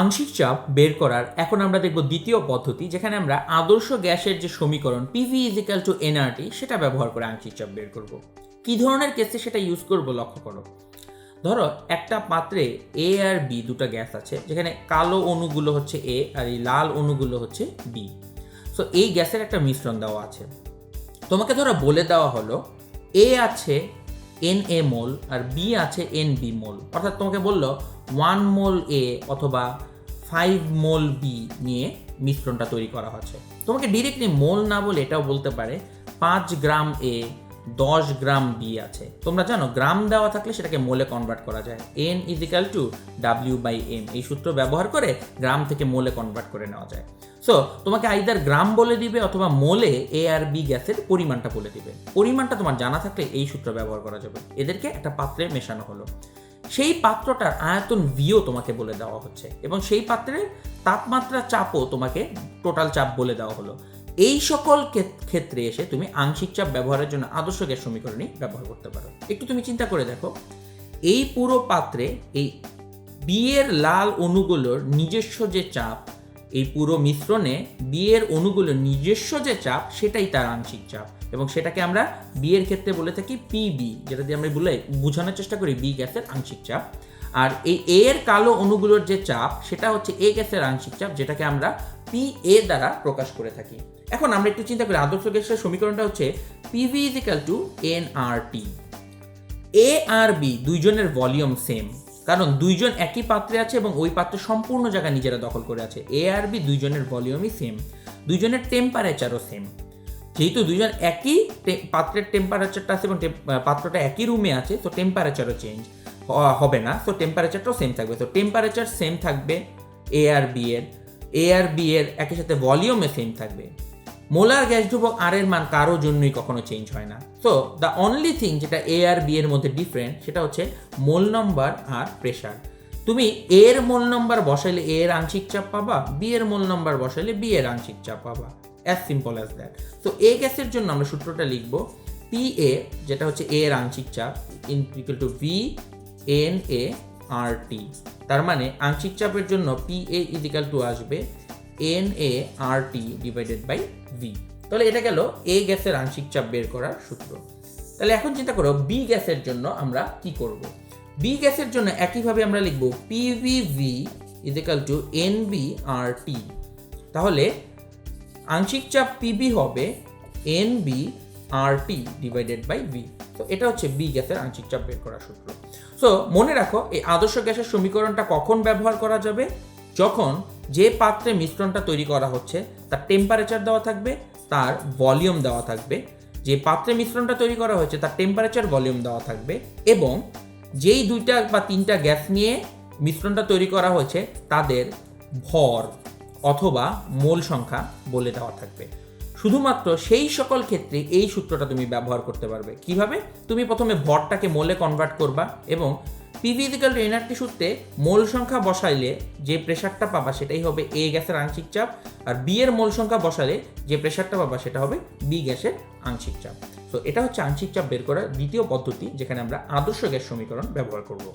আংশিক চাপ বের করার এখন আমরা দেখব দ্বিতীয় পদ্ধতি, যেখানে আমরা আদর্শ গ্যাসের যে সমীকরণ পিভি ইজিক্যাল টু এনআরটি সেটা ব্যবহার করে আংশিক চাপ বের করব। কি ধরনের কেসে সেটা ইউজ করব লক্ষ্য করো। ধরো, একটা পাত্রে এ আর বি দুটো গ্যাস আছে, যেখানে কালো অণুগুলো হচ্ছে এ আর এই লাল অণুগুলো হচ্ছে বি সো এই গ্যাসের একটা মিশ্রণ দেওয়া আছে। তোমাকে ধরো বলে দেওয়া হলো এ আছে এন এ মোল আর বি আছে এন বি মোল। অর্থাৎ তোমাকে বলল ওয়ান মোল এ অথবা ফাইভ মোল বি নিয়ে মিশ্রণটা তৈরি করা হচ্ছে। তোমাকে ডিরেক্টলি মোল না বলে এটাও বলতে পারে, পাঁচ গ্রাম এ দশ গ্রাম বি আছে। তোমরা জানো, গ্রাম দেওয়া থাকলে সেটাকে মোলে কনভার্ট করা যায়। N equal to W by M এই সূত্র ব্যবহার করে গ্রাম থেকে মোলে কনভার্ট করে নেওয়া যায়। সো তোমাকে আইদার গ্রাম বলে দিবে অথবা মোলে এ আর বি গ্যাসের পরিমাণটা বলে দিবে। পরিমাণটা তোমার জানা থাকলে এই সূত্র ব্যবহার করা যাবে। এদেরকে একটা পাত্রে মেশানো হলো। সেই পাত্রটার আয়তন ভিও তোমাকে বলে দেওয়া হচ্ছে এবং সেই পাত্রের তাপমাত্রা চাপও তোমাকে টোটাল চাপ বলে দেওয়া হলো। এই সকল ক্ষেত্রে এসে তুমি আংশিক চাপ ব্যবহারের জন্য আদর্শ গ্যাস সমীকরণই ব্যবহার করতে পারো। একটু তুমি চিন্তা করে দেখো, এই পুরো পাত্রে এই বিয়ের লাল অণুগুলোর নিজস্ব যে চাপ এই পুরো মিশ্রণে বিয়ের অণুগুলোর নিজস্ব যে চাপ, সেটাই তার আংশিক চাপ। এবং সেটাকে আমরা বিয়ের ক্ষেত্রে বলে থাকি পিবি যেটা দিয়ে আমরা বলে বোঝানোর চেষ্টা করি বি গ্যাসের আংশিক চাপ। আর এই এ এর কালো অণুগুলোর যে চাপ, সেটা হচ্ছে এ গ্যাসের আংশিক চাপ, যেটাকে আমরা পি এ দ্বারা প্রকাশ করে থাকি। এখন আমরা একটু চিন্তা করি, আদর্শ গ্যাসের সমীকরণটা হচ্ছে PV equal to N R T A R B দুইজনের ভলিউম সেম কারণ দুইজন একই পাত্রে আছে এবং ওই পাত্রে সম্পূর্ণ জায়গা নিজেরা দখল করে আছে। এ আর বি দুইজনের ভলিউমই সেম দুইজনের টেম্পারেচারও সেম যেহেতু দুইজন একই পাত্রের টেম্পারেচারটা আছে এবং পাত্রটা একই রুমে আছে, তো টেম্পারেচারও চেঞ্জ হবে না। তো টেম্পারেচারটাও সেম থাকবে। তো টেম্পারেচার সেম থাকবে এ আর বি এর। এ আর বি এর একই সাথে ভলিউমে সেম থাকবে। মোলার গ্যাস ধ্রুবক আর এর মান কারোর জন্যই কখনো চেঞ্জ হয় না। সো দ্য অনলি থিং যেটা এ আর বি এর মধ্যে ডিফারেন্ট সেটা হচ্ছে মোল নম্বর আর প্রেশার তুমি এ এর মোল নম্বর বসাইলে এ এর আংশিক চাপ পাবা বি এর মোল নম্বর বসাইলে বি এর আংশিক চাপ পাবা। অ্যাজ সিম্পল অ্যাজ দ্যাট তো এ গ্যাসের জন্য আমরা সূত্রটা লিখব পি এ যেটা হচ্ছে এ এর আংশিক চাপ in equal to V N A R T তার মানে আংশিক চাপের জন্য পি এ ইজিক্যাল টু আসবে N A R T divided by V তাহলে এটা গেল এ গ্যাসের আংশিক চাপ বের করার সূত্র। তাহলে এখন চিন্তা করো বি গ্যাসের জন্য আমরা কি করব? বি গ্যাসের জন্য একইভাবে আমরা লিখব PVV equal to N B R T তাহলে আংশিক চাপ পিবি হবে N B R T divided by V তো এটা হচ্ছে বি গ্যাসের আংশিক চাপ বের করার সূত্র। সো মনে রাখো, এই আদর্শ গ্যাসের সমীকরণটা কখন ব্যবহার করা যাবে? যখন যে পাত্রে মিশ্রণটা তৈরি করা হচ্ছে, তার টেম্পারেচার দেওয়া থাকবে, তার ভলিউম দেওয়া থাকবে। যে পাত্রে মিশ্রণটা তৈরি করা হয়েছে, তার টেম্পারেচার ভলিউম দেওয়া থাকবে। এবং যেই দুইটা বা তিনটা গ্যাস নিয়ে মিশ্রণটা তৈরি করা হয়েছে, তাদের ভর অথবা মোল সংখ্যা বলে দেওয়া থাকবে। শুধুমাত্র সেই সকল ক্ষেত্রে এই সূত্রটা তুমি ব্যবহার করতে পারবে। কীভাবে? তুমি প্রথমে ভরটাকে মোলে কনভার্ট করবা এবং পিভিজিক্যাল এনার্জি সূত্রে মোল সংখ্যা বসাইলে যে প্রেশারটা পাবা সেটাই হবে এ গ্যাসের আংশিক চাপ আর বি এর মোল সংখ্যা বসালে যে প্রেশারটা পাবা সেটা হবে বি গ্যাসের আংশিক চাপ। তো এটা হচ্ছে আংশিক চাপ বের করার দ্বিতীয় পদ্ধতি যেখানে আমরা আদর্শ গ্যাস সমীকরণ ব্যবহার করব।